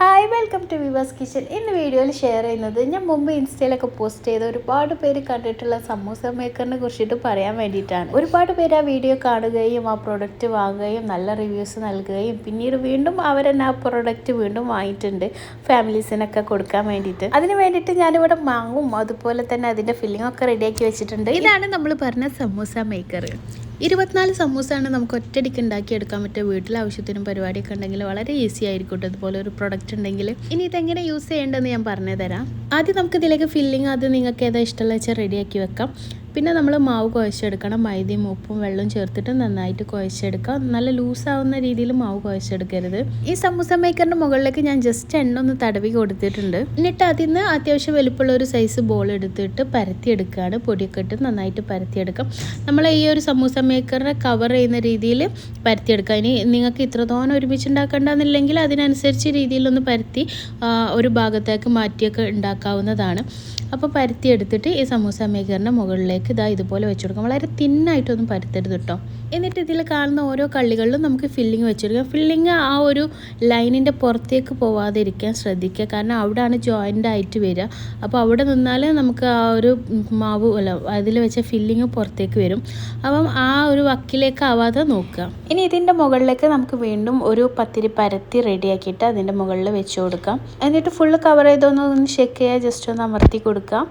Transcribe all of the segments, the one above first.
Hi welcome to Vivas kitchen ഇന്ന് വീഡിയോയിൽ share ചെയ്യുന്നത് ഞാൻ മുമ്പ് ഇൻസ്റ്റയിലൊക്കെ പോസ്റ്റ് ചെയ്ത ഒരുപാട് പേര് കണ്ടിട്ടുള്ള സമൂസ മേക്കറിനെ കുറിച്ചിട്ട് പറയാൻ വേണ്ടിയിട്ടാണ്. ഒരുപാട് പേര് ആ വീഡിയോ കാണുകയും ആ പ്രൊഡക്റ്റ് വാങ്ങുകയും നല്ല റിവ്യൂസ് നൽകുകയും പിന്നീട് വീണ്ടും അവരെന്നെ ആ പ്രൊഡക്റ്റ് വീണ്ടും വാങ്ങിയിട്ടുണ്ട്. ഫാമിലീസിനൊക്കെ കൊടുക്കാൻ വേണ്ടിയിട്ട്. അതിന് വേണ്ടിയിട്ട് ഞാനിവിടെ മാങ്ങും അതുപോലെ തന്നെ അതിന്റെ ഫില്ലിംഗ് ഒക്കെ റെഡിയാക്കി വെച്ചിട്ടുണ്ട്. ഇതാണ് നമ്മൾ പറഞ്ഞ സമൂസ മേക്കർ ഇരുപത്തിനാല് സമൂസയാണ് നമുക്ക് ഒറ്റയടിക്ക് ഉണ്ടാക്കിയെടുക്കാൻ പറ്റുക വീട്ടിലെ ആവശ്യത്തിനും പരിപാടിയൊക്കെ ഉണ്ടെങ്കിൽ വളരെ ഈസി ആയിരിക്കും കേട്ടോ ഇതുപോലെ ഒരു പ്രൊഡക്റ്റ് ഉണ്ടെങ്കിൽ. ഇനി ഇതെങ്ങനെ യൂസ് ചെയ്യേണ്ടതെന്ന് ഞാൻ പറഞ്ഞു തരാം ആദ്യം നമുക്ക് ഇതിലേക്ക് ഫില്ലിംഗ് ആദ്യം നിങ്ങൾക്ക് ഏതാ ഇഷ്ടമുള്ള വെച്ചാൽ റെഡിയാക്കി വെക്കാം. പിന്നെ നമ്മൾ മാവ് കുഴച്ചെടുക്കണം. മൈദയും ഉപ്പും വെള്ളവും ചേർത്തിട്ട് നന്നായിട്ട് കുഴച്ചെടുക്കാം. നല്ല ലൂസാവുന്ന രീതിയിൽ മാവ് കുഴച്ചെടുക്കരുത്. ഈ സമൂസ മേക്കറിന്റെ മുകളിലേക്ക് ഞാൻ ജസ്റ്റ് എണ്ണ ഒന്ന് തടവി കൊടുത്തിട്ടുണ്ട്. എന്നിട്ട് അതിൽ നിന്ന് അത്യാവശ്യം വലുപ്പമുള്ള ഒരു സൈസ് ബോൾ എടുത്തിട്ട് പരത്തിയെടുക്കുകയാണ്. പൊടിയൊക്കെ ഇട്ട് നന്നായിട്ട് പരത്തിയെടുക്കാം. നമ്മൾ ഈ ഒരു സമൂസ മേക്കറിനെ കവർ ചെയ്യുന്ന രീതിയിൽ പരത്തിയെടുക്കുക ഇനി നിങ്ങൾക്ക് ഇത്രത്തോളം ഒരുമിച്ച് ഉണ്ടാക്കേണ്ടെന്നില്ലെങ്കിൽ അതിനനുസരിച്ച് രീതിയിലൊന്ന് പരത്തി ഒരു ഭാഗത്തേക്ക് മാറ്റിയൊക്കെ ഉണ്ടാക്കാവുന്നതാണ്. അപ്പോൾ പരത്തിയെടുത്തിട്ട് ഈ സമൂസ മേക്കറിന്റെ മുകളിലേക്ക് ഇതാ ഇതുപോലെ വെച്ച് കൊടുക്കാം. വളരെ തിന്നായിട്ടൊന്നും പരത്തരുത് കേട്ടോ എന്നിട്ട് ഇതിൽ കാണുന്ന ഓരോ കള്ളികളിലും നമുക്ക് ഫില്ലിങ് വെച്ചെടുക്കാം ഫില്ലിങ് ആ ഒരു ലൈനിന്റെ പുറത്തേക്ക് പോവാതെ ഇരിക്കാൻ ശ്രദ്ധിക്കുക. കാരണം അവിടെയാണ് ജോയിന്റ് ആയിട്ട് വരിക. അപ്പോൾ അവിടെ നിന്നാൽ നമുക്ക് ആ ഒരു മാവ് അല്ല അതിൽ വെച്ച ഫില്ലിങ് പുറത്തേക്ക് വരും. അപ്പം ആ ഒരു വക്കിലേക്ക് ആവാതെ നോക്കുക. ഇനി ഇതിന്റെ മുകളിലേക്ക് നമുക്ക് വീണ്ടും ഒരു പത്തിരി പരത്തി റെഡിയാക്കിയിട്ട് അതിന്റെ മുകളിൽ വെച്ച് കൊടുക്കാം. എന്നിട്ട് ഫുള്ള് കവർ ചെയ്തൊന്ന് ഒന്ന് ഷെക്ക് ചെയ്യുക. ജസ്റ്റ് ഒന്ന് അമർത്തി കൊടുക്കാം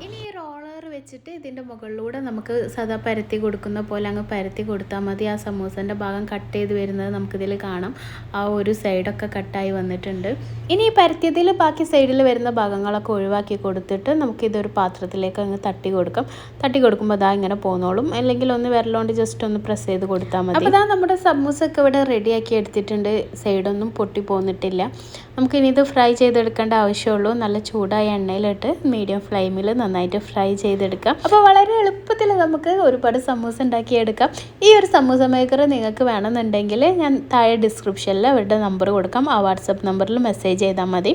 വെച്ചിട്ട് ഇതിന്റെ മുകളിലൂടെ നമുക്ക് സദാ പരത്തി കൊടുക്കുന്ന പോലെ അങ്ങ് പരത്തി കൊടുത്താൽ മതി. ആ സമൂസന്റെ ഭാഗം കട്ട് ചെയ്ത് വരുന്നത് നമുക്കിതിൽ കാണാം. ആ ഒരു സൈഡൊക്കെ കട്ടായി വന്നിട്ടുണ്ട്. ഇനി ഈ പരത്തിയതിൽ ബാക്കി സൈഡിൽ വരുന്ന ഭാഗങ്ങളൊക്കെ ഒഴിവാക്കി കൊടുത്തിട്ട് നമുക്കിതൊരു പാത്രത്തിലേക്ക് അങ്ങ് തട്ടി കൊടുക്കാം. തട്ടി കൊടുക്കുമ്പോൾ അതാ ഇങ്ങനെ പോന്നോളും. അല്ലെങ്കിൽ ഒന്ന് വിരലോണ്ട് ജസ്റ്റ് ഒന്ന് പ്രസ് ചെയ്ത് കൊടുത്താൽ മതി. അപ്പോൾ ഇതാ നമ്മുടെ സമൂസ ഒക്കെ ഇവിടെ റെഡിയാക്കി എടുത്തിട്ടുണ്ട്. സൈഡൊന്നും പൊട്ടി പോന്നിട്ടില്ല. നമുക്കിനി ഇത് ഫ്രൈ ചെയ്തെടുക്കേണ്ട ആവശ്യമുള്ളൂ. നല്ല ചൂടായ എണ്ണയിലിട്ട് മീഡിയം ഫ്ലെയിമിൽ നന്നായിട്ട് ഫ്രൈ ചെയ്തെടുക്കാം. അപ്പോൾ വളരെ എളുപ്പത്തിൽ നമുക്ക് ഒരുപാട് സമൂസ ഉണ്ടാക്കിയെടുക്കാം. ഈ ഒരു സമൂസ മേക്കർ നിങ്ങൾക്ക് വേണമെന്നുണ്ടെങ്കിൽ ഞാൻ താഴെ ഡിസ്ക്രിപ്ഷനിൽ അവരുടെ നമ്പർ കൊടുക്കാം. ആ വാട്സപ്പ് നമ്പറിൽ മെസ്സേജ് ചെയ്താൽ മതി.